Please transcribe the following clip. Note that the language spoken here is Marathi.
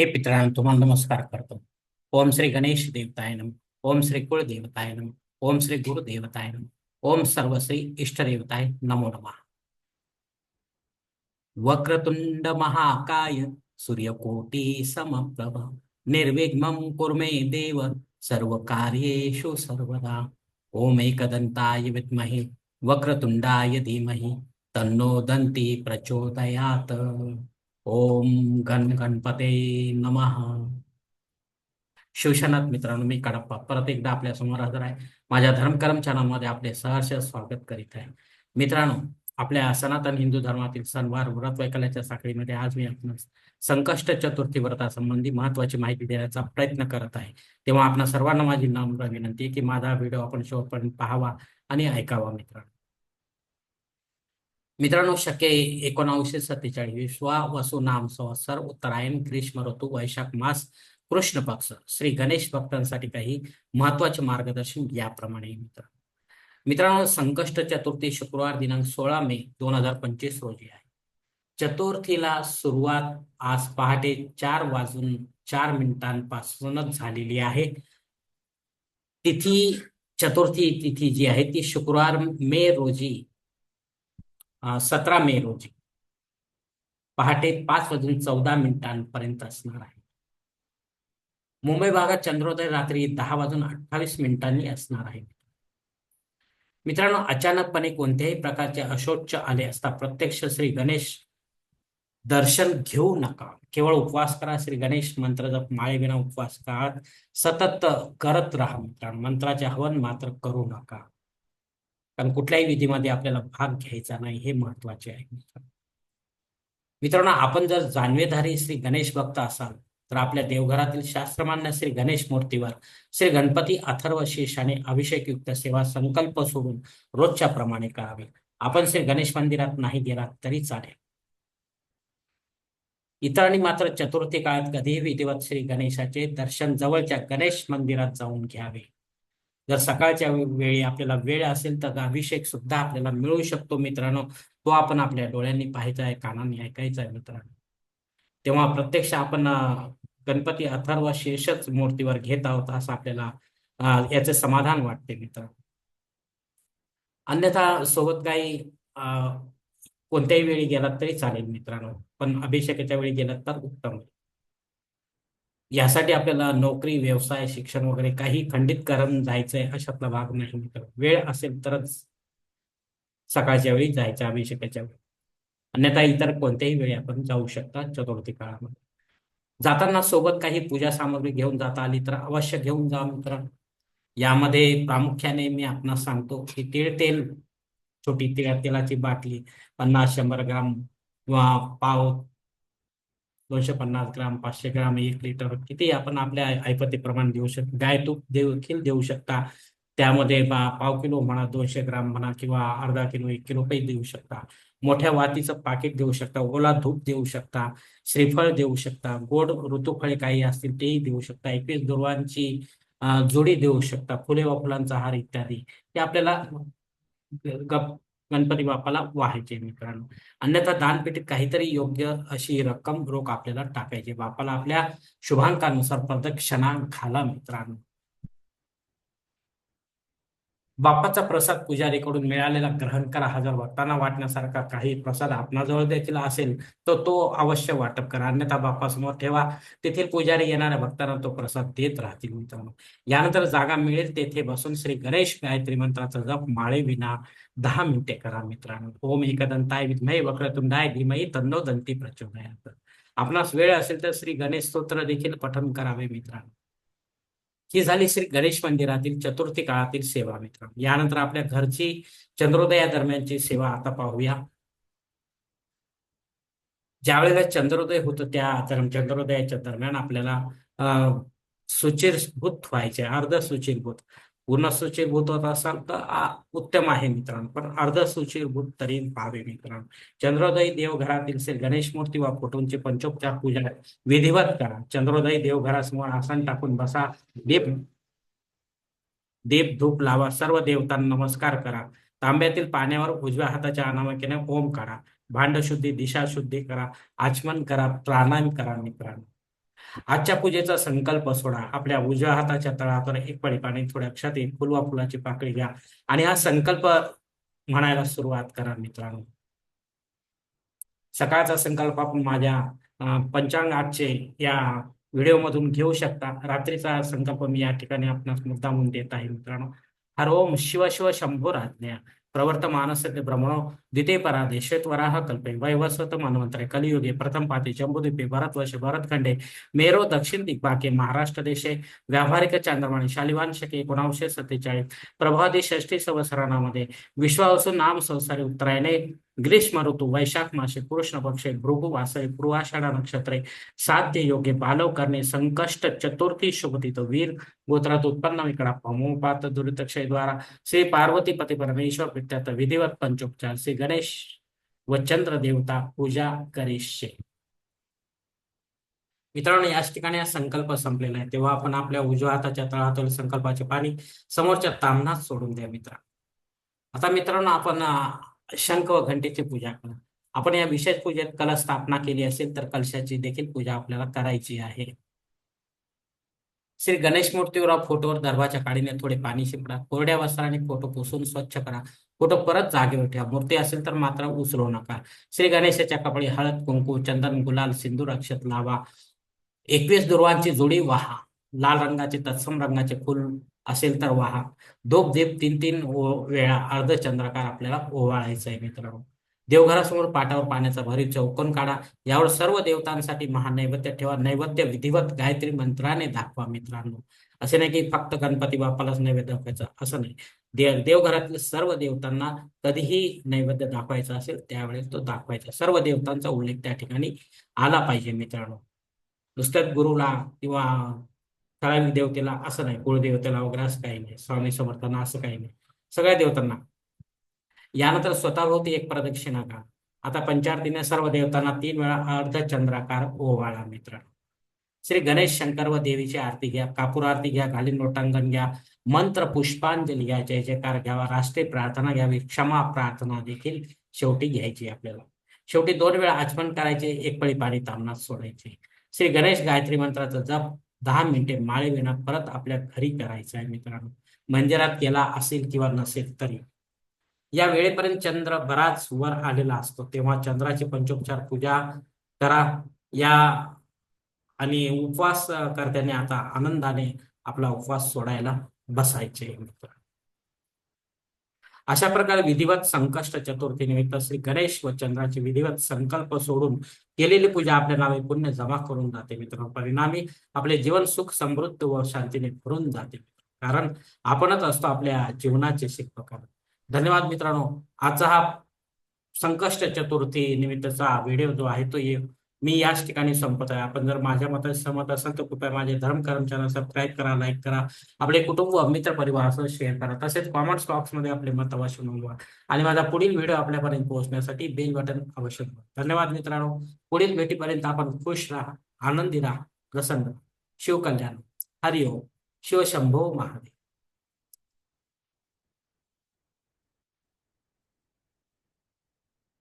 हे पितरांनो तुम्हाला नमस्कार करतो. ओम श्री गणेश देवताय नम ओम श्री कुळ देवताय नम ओम श्री गुरु देवताय नम ओम सर्व श्री इष्टदेवताय नमो नमः. वक्रतुंड महाकाय सूर्यकोटी समप्रभ निर्विघ्नं कुर्मे देव सर्व कार्येषु सर्वदा. ओम एकदंताय विद्महे वक्रतुंडाय धीमहि तन्नो दंती प्रचोदयात. ओम गण गणपते नमः. शिवशनाथ मित्रांनो मी कडप्पा. परत एकदा आपल्यासमोर हजर आहे. माझ्या धर्मकर्म चॅनलमध्ये आपले सहर्ष स्वागत करीत आहे. मित्रांनो आपल्या सनातन हिंदू धर्मातील सणवार व्रत वैकल्याच्या साखळीमध्ये आज मी आपण संकष्ट चतुर्थी व्रतासंबंधी महत्वाची माहिती देण्याचा प्रयत्न करत आहे. तेव्हा आपणा सर्वांना माझी नम्र विनंती आहे की माझा व्हिडिओ आपण शेवटपर्यंत पाहावा आणि ऐकावा मित्रांनो. मित्रांनो शके एकोणावीसशे सत्तेचाळीस विश्वा वसु नाम संवत्सर उत्तरायण ग्रीष्म ऋतू वैशाख मास कृष्ण पक्ष श्री गणेश भक्तांसाठी काही महत्त्वाचे मार्गदर्शन याप्रमाणे मित्र मित्रांनो मित्रांनो संकष्ट चतुर्थी शुक्रवार दिनांक सोळा मे दोन हजार पंचवीस रोजी आहे. चतुर्थीला सुरुवात आज पहाटे चार वाजून चार मिनिटांपासूनच झालेली आहे. तिथी चतुर्थी तिथी जी आहे ती शुक्रवार मे रोजी सतरा मे रोजी. पहाटे पाच वाजून चौदा मिनिटांपर्यंत असणार आहे. मुंबई भागात चंद्रोदय रात्री दहा वाजून अठ्ठावीस मिनिटांनी असणार आहे. मित्रांनो अचानकपणे कोणत्याही प्रकारचे अशोच्च आले असता प्रत्यक्ष श्री गणेश दर्शन घेऊ नका. केवळ उपवास करा. श्री गणेश मंत्र जप माळेविना उपवास करा सतत करत राहा मित्रांनो. मंत्राचे हवन मात्र करू नका. कारण कुठल्याही विधीमध्ये आपल्याला भाग घ्यायचा नाही हे महत्त्वाचे आहे. मित्रांनो आपण जर जाणवेधारी श्री गणेश भक्त असाल तर आपल्या देवघरातील शास्त्रमान्य श्री गणेश मूर्तीवर श्री गणपती अथर्व शेषाने अभिषेकयुक्त सेवा संकल्प सोडून रोजच्या प्रमाणे करावे. आपण श्री गणेश मंदिरात नाही गेलात तरी चालेल. इतरांनी मात्र चतुर्थी काळात कधीही विधिवत श्री गणेशाचे दर्शन जवळच्या गणेश मंदिरात जाऊन घ्यावे. जर सकाळच्या वेळी आपल्याला वेळ असेल तर अभिषेक सुद्धा आपल्याला मिळू शकतो मित्रांनो. तो आपण आपल्या डोळ्यांनी पाहायचा आहे कानांनी ऐकायचा आहे मित्रांनो. तेव्हा प्रत्यक्ष आपण गणपती अथर्व शेषच मूर्तीवर घेत आहोत असं आपल्याला याचे समाधान वाटते मित्र अन्यथा सोबत काही कोणत्याही वेळी गेलात तरी चालेल मित्रांनो. पण अभिषेकाच्या वेळी गेलात तर उत्तम. यासाठी आपल्याला नोकरी व्यवसाय शिक्षण वगैरे काही खंडित करून जायचंय अशातला भाग नाही मित्र. वेळ असेल तरच सकाळच्या वेळी जायचं अभिषेकाच्या वेळी अन्यथा इतर कोणत्याही वेळी आपण जाऊ शकता चतुर्थी काळामध्ये. जाताना सोबत काही पूजा सामग्री घेऊन जाता आली तर अवश्य घेऊन जा मित्र. यामध्ये प्रामुख्याने मी आपणास सांगतो की तीळ तेल छोटी तिळा तेलाची बाटली पन्नास शंभर ग्राम किंवा पाव दोनशे पन्नास ग्राम पाचशे ग्राम एक लिटर किती आपण आपल्या ऐपतीप्रमाणे देऊ शकतो गाय तूप देखील देऊ शकता. त्यामध्ये पाव किलो म्हणा दोनशे ग्राम म्हणा किंवा अर्धा किलो एक किलो काही देऊ शकता. मोठ्या वातीचं पाकिट देऊ शकता ओला धूप देऊ शकता श्रीफळ देऊ शकता गोड ऋतुफळे काही असतील तेही देऊ शकता एकवीस दुर्वांची जोडी देऊ शकता फुले व फुलांचा हार इत्यादी. ते आपल्याला गणपती बाप्पाला व्हायचे मित्रांनो. अन्यथा दानपेटीत काहीतरी योग्य अशी रक्कम रोख आपल्याला टाकायची. बापाला आपल्या शुभांकानुसार प्रदक्षिणा घाला मित्रांनो. बाप्पाचा प्रसाद पुजारीकडून मिळालेला ग्रहण करा हजार भक्तांना वाटण्यासारखा काही प्रसाद आपणाजवळ देखील असेल तर तो अवश्य वाटप करा. अन्यथा बाप्पासमोर ठेवा. तेथील पुजारी येणाऱ्या भक्तांना तो प्रसाद देत राहतील मित्रांनो. यानंतर जागा मिळेल तेथे बसून श्री गणेश गायत्री मंत्राचा जप माळे विना दहा मिनिटे करा मित्रांनो. ओम एकदंताय विद्मय वक्रतुंडाय धीमही तन्नो दंती प्रचोदयात. आपणास वेळ असेल तर श्री गणेश स्तोत्र देखील पठन करावे मित्रांनो. ही झाली श्री गणेश मंदिरातील चतुर्थी काळातील सेवा मित्र. यानंतर आपल्या घरची चंद्रोदया दरम्यानची सेवा आता पाहूया. ज्या वेळेला चंद्रोदय होतो त्या चंद्रोदयाच्या दरम्यान आपल्याला सुचिरभूत व्हायचे अर्ध सुचिरभूत पूर्ण सूचीभूत होत असाल तर उत्तम आहे मित्रांनो. पण अर्ध सुचिरभूत तरी पाहावे मित्रांनो. चंद्रोदय देवघरातील श्री गणेश मूर्ती वा फोटोंची पंचोपचार पूजा विधिवत करा. चंद्रोदय देवघरासमोर आसन टाकून बसा. दीप दीप धूप लावा. सर्व देवतांना नमस्कार करा. तांब्यातील पाण्यावर उजव्या हाताच्या अनामिकेने ओम करा. भांडशुद्धी दिशा शुद्धी करा. आचमन करा. प्राणायाम करा मित्रांनो. आजच्या पूजेचा संकल्प सोडा. आपल्या उजव्या हाताच्या तळावर एक पळी पाणी थोड्या क्षात एक फुलवा फुलाची पाकळी घ्या. आणि हा संकल्प म्हणायला सुरुवात करा मित्रांनो. सकाळचा संकल्प आपण माझ्या अं, पंचांग आजचे या व्हिडिओमधून घेऊ शकता. रात्रीचा संकल्प मी या ठिकाणी आपणास मुद्दामून देत आहे मित्रांनो. हर ओम शिव शिव शंभो राज्ञा. ప్రవర్తమానస్య ब्रह्मणो द्वितीय पराधे श्वेतवराह कल्पे वैवस्वत मन्वंतरे कलियुगे प्रथम पाते जम्बुद्वीपे भरतवर्षे भरतखंडे मेरो दक्षिण दिग्भागे महाराष्ट्र देशे व्यावहारिक चांद्रमाने शालिवान शके एकोणावीसशे सत्तेचाळीस प्रभादी षष्टी संवत्सरामध्ये विश्वावसू नाम संसारी उत्तरायणे ग्रीष्म ऋतू वैशाख मासे कृष्ण पक्षे भृगु वासळे पूर्वाषाढा नक्षत्रे साध्य योग्य बालव करणे संकष्ट चतुर्थी शुभतीत वीर गोत्रात उत्पन्न विकडा पमोपात दुरितक्षय द्वारा श्री पार्वती पती परमेश्वर पित्यात विधिवत पंचोपचार श्री गणेश व चंद्र देवता पूजा करिष्ये मित्रांनो याच ठिकाणी हा संकल्प संपलेला आहे. तेव्हा आपण आपल्या उजव्या हाताच्या तळहातातील संकल्पाचे पाणी समोरच्या तामनात सोडून द्या मित्र आता मित्रांनो आपण शंख व घंटेची पूजा करा आपण या विशेष पूजेत कलश स्थापना केली असेल तर कलशाची देखील पूजा आपल्याला करायची आहे. श्री गणेश मूर्तीवर फोटोवर दर्भाच्या काडीने थोडे पाणी शिंपडा कोरड्या वस्त्राने फोटो पुसून स्वच्छ करा. फोटो परत जागेवर ठेवा. मूर्ती असेल तर मात्र उचलू नका. श्री गणेशाच्या कपडे हळद कुंकू चंदन गुलाल सिंदूर अक्षत लावा. एकवीस दुर्वांची जोडी वाहा. लाल रंगाचे तत्सम रंगाचे फुल असेल तर वाहा. दोप दीप तीन तीन वेळा अर्धचंद्राकार आपल्याला ओवाळायचं आहे मित्रांनो. देवघरासमोर पाटावर पाण्याचा भरीव चौकोन काढा. यावर सर्व देवतांसाठी महानैवेद्य ठेवा. नैवेद्य विधिवत गायत्री मंत्राने दाखवा मित्रांनो. असे नाही की फक्त गणपती बाप्पालाच नैवेद्य दाखवायचं. असं नाही. देव देवघरातील सर्व देवतांना कधीही नैवेद्य दाखवायचा असेल त्यावेळेस तो दाखवायचा. सर्व देवतांचा उल्लेख त्या ठिकाणी आला पाहिजे मित्रांनो. नुसत्याच गुरुला किंवा ठराविक देवतेला असं नाही कुळदेवतेला वगैरे असं काही नाही स्वामी समर्थांना असं काही नाही. सगळ्या देवतांना. यानंतर स्वतःभोवती एक प्रदक्षिणा का आता पंचारतीने सर्व देवतांना तीन वेळा अर्धचंद्राकार ओवाळा मित्र. श्री गणेश शंकर व देवीची आरती घ्या कापूर आरती घ्या घालीन लोटांगण घ्या मंत्र पुष्पांजली घ्या जय जयकार घ्यावा राष्ट्रीय प्रार्थना घ्यावी क्षमा प्रार्थना देखील शेवटी घ्यायची आपल्याला. शेवटी दोन वेळा आचमन करायचे एक पळी पाणी तामनात सोडायचे. श्री गणेश गायत्री मंत्राचा जप दहा मिनिटे माळे विना परत आपल्या घरी करायचं आहे मित्रांनो. मंदिरात केला असेल किंवा नसेल तरी. या वेळेपर्यंत चंद्र बराच वर आलेला असतो. तेव्हा चंद्राची पंचोपचार पूजा करा. या आणि उपवास अं, करत्याने आता आनंदाने आपला उपवास सोडायला बसायचे मित्र अशा प्रकारे विधिवत संकष्ट चतुर्थी निमित्त श्री गणेश व चंद्राची विधिवत संकल्प सोडून केलेली पूजा आपल्या नावे पुण्य जमा करून जाते मित्रांनो. परिणामी आपले जीवन सुख समृद्ध व शांतीने भरून जाते. कारण आपणच असतो आपल्या जीवनाचे शिक्षक धन्यवाद मित्रांनो. आजचा हा संकष्ट चतुर्थी निमित्तचा व्हिडिओ जो आहे तो ये मी याच ठिकाणी संपत आहे. आपण जर माझ्या मतात सहमत असाल तर कृपया माझे धर्म कर्म चॅनल सबस्क्राईब करा लाईक करा. आपले कुटुंब मित्र परिवारासह शेअर करा. तसेच कॉमेंट्स बॉक्समध्ये आपले मत अवश्य नोंदवा. आणि माझा पुढील व्हिडिओ आपल्यापर्यंत पोहोचण्यासाठी बेल बटन अवश्य धन्यवाद मित्रांनो. पुढील भेटीपर्यंत आपण खुश राहा आनंदी राहा प्रसन्न शिवकल्याण. हरिओम. शिवशंभो महादेव.